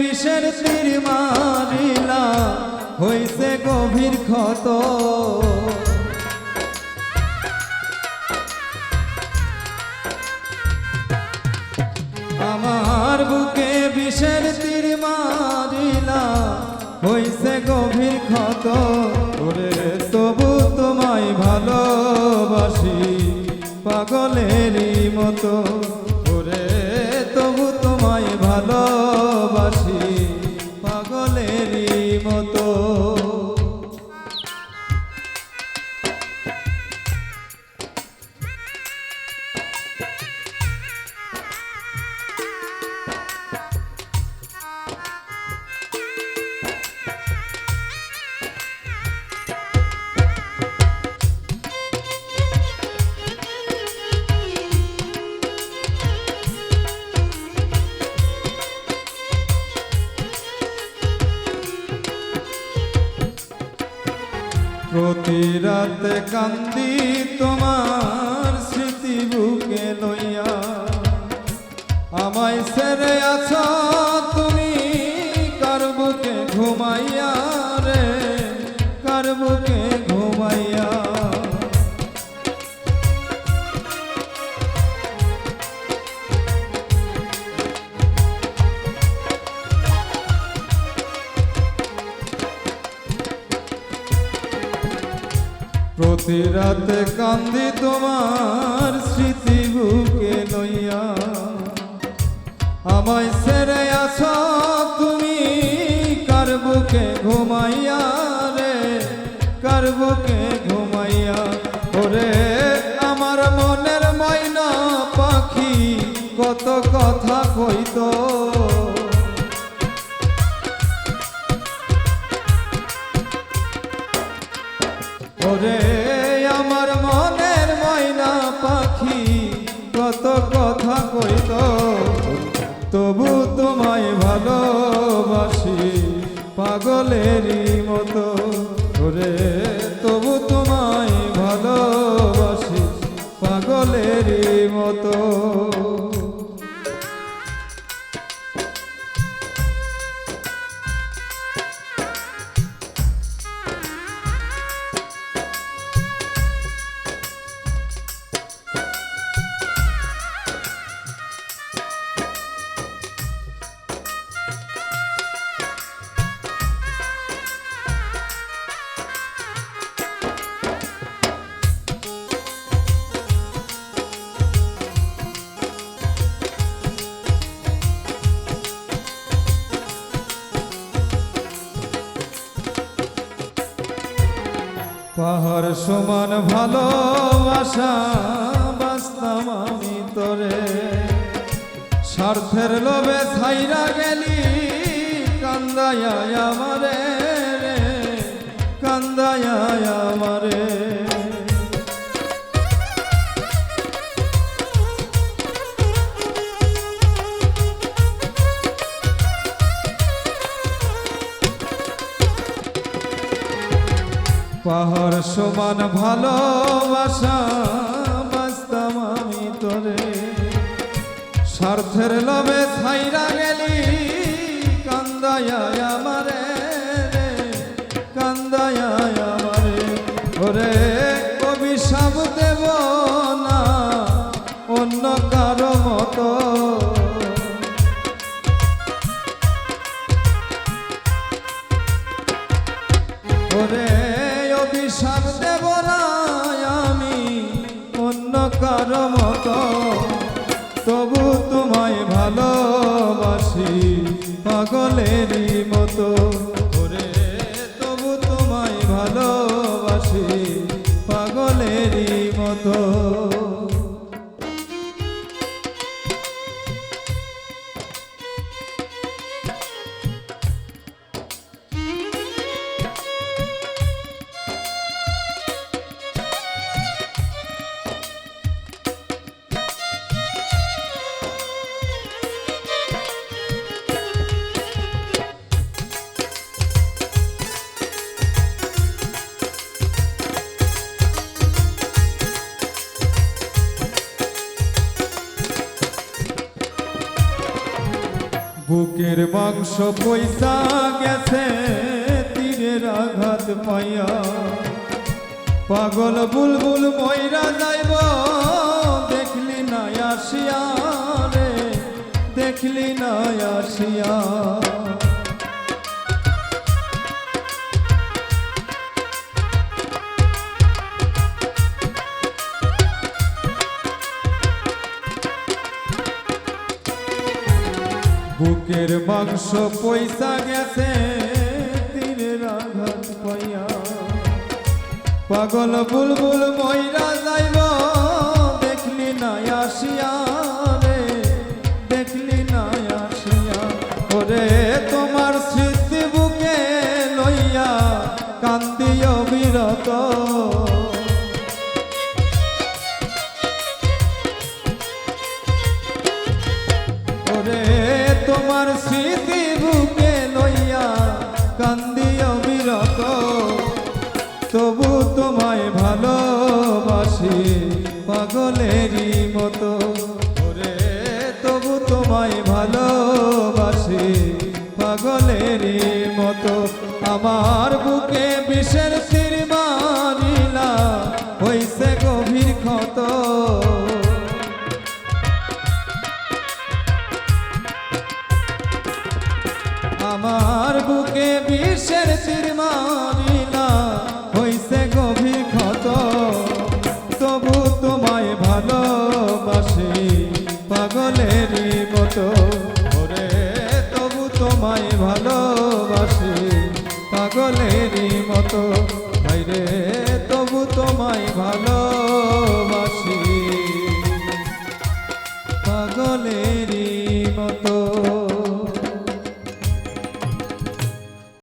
বিষের তীর মারিলা হইছে গভীর ক্ষত। আমার বুকে বিষের তীর মারিলা হইছে গভীর ক্ষত। ওরে তবু তোমায় ভালোবাসি পাগলেরই মতো। ওরে তবু তোমায় ভালোবাসি মতো। রাতে কান্দি তোমার স্মৃতি বুকে লইয়া। আমায় সেরে আছো প্রতি রাতে কান্দি তোমার স্মৃতি বুকে লইয়া। আমায় সেরে আছো তুমি, কার বুকে ঘুমাইয়া রে? কার বুকে ঘুমাইয়া? ওরে আমার মনের ময়না পাখি, কত কথা কইতো। ওরে তোমায় ভালোবাসি পাগলেরই মতো। ওরে তবু তোমায় ভালোবাসি পাগলেরই মতো। পাহাড় সমান ভালোবাসা বাস্তাম আমি তোরে। স্বার্থের লোভে ছাইরা গেলি কান্দায় আমারে। পাহাড় সমান ভালোবাসা বাস্তাম আমি তোরে। স্বার্থের লোভে থাইরা গেলি, কান্দায়া আমারে কান্দায়া আমারে। ওরে কবি সাব দেব অভিশাপ দেব বুকের মাংস পয়সা গেছে তীরের আঘাত পাইয়া। পাগল বুলবুল ময়রা যাইব, দেখলি না আসিয়া রে, দেখলি না আসিয়া। বুকের মাংস পয়সা গেছে তীরের আঘাত পাগল বুলবুল ময়রা যাইব দেখলি না আসিয়া। তোমার স্মৃতি বুকে লইয়া কান্দিও বিরত। তবু তোমায় ভালোবাসি পাগলেরই মতো। ওরে, তবু তোমায় ভালোবাসি পাগলেরই মতো। আমার বুকে বিষের মতো ভাইরে তবু তোমায় ভালো